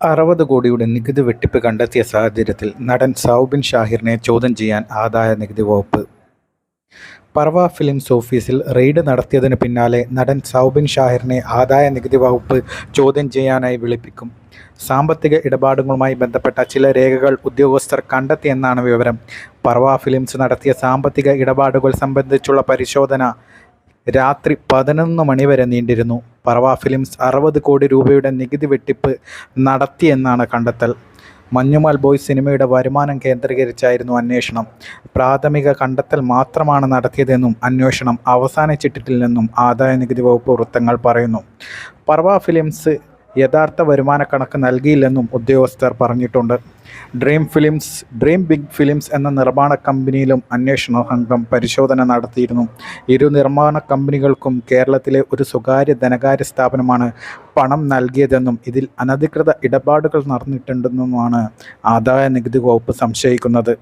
അറുപത് കോടിയുടെ നികുതി വെട്ടിപ്പ് കണ്ടെത്തിയ സാഹചര്യത്തിൽ നടൻ സൗബിൻ ഷാഹിറിനെ ചോദ്യം ചെയ്യാൻ ആദായ നികുതി വകുപ്പ്. പർവ ഫിലിംസ് ഓഫീസിൽ റെയ്ഡ് നടത്തിയതിന് പിന്നാലെ നടൻ സൗബിൻ ഷാഹിറിനെ ആദായ നികുതി വകുപ്പ് ചോദ്യം ചെയ്യാനായി വിളിപ്പിക്കും. സാമ്പത്തിക ഇടപാടുകളുമായി ബന്ധപ്പെട്ട ചില രേഖകൾ ഉദ്യോഗസ്ഥർ കണ്ടെത്തിയെന്നാണ് വിവരം. പർവ ഫിലിംസ് നടത്തിയ സാമ്പത്തിക ഇടപാടുകൾ സംബന്ധിച്ചുള്ള പരിശോധന രാത്രി പതിനൊന്ന് മണിവരെ നീണ്ടിരുന്നു. പറവ ഫിലിംസ് അറുപത് കോടി രൂപയുടെ നികുതി വെട്ടിപ്പ് നടത്തിയെന്നാണ് കണ്ടെത്തൽ. മഞ്ഞുമാൽ ബോയ്സ് സിനിമയുടെ വരുമാനം കേന്ദ്രീകരിച്ചായിരുന്നു അന്വേഷണം. പ്രാഥമിക കണ്ടെത്തൽ മാത്രമാണ് നടത്തിയതെന്നും അന്വേഷണം അവസാനിച്ചിട്ടില്ലെന്നും ആദായ നികുതി വകുപ്പ് വൃത്തങ്ങൾ പറയുന്നു. പർവ ഫിലിംസ് യഥാർത്ഥ വരുമാന കണക്ക് നൽകിയില്ലെന്നും ഉദ്യോഗസ്ഥർ പറഞ്ഞിട്ടുണ്ട്. Dream Films Dream Big Films എന്ന നിർമ്മാണ കമ്പനിയിലും അന്വേഷണ സംഘം പരിശോധന നടത്തിയിരുന്നു. ഇരു നിർമ്മാണ കമ്പനികൾക്കും കേരളത്തിലെ ഒരു സ്വകാര്യ ധനകാര്യ സ്ഥാപനമാണ് പണം നൽകിയതെന്നും ഇതിൽ അനധികൃത ഇടപാടുകൾ നടന്നിട്ടുണ്ടെന്നുമാണ് ആദായ നികുതി വകുപ്പ് സംശയിക്കുന്നത്.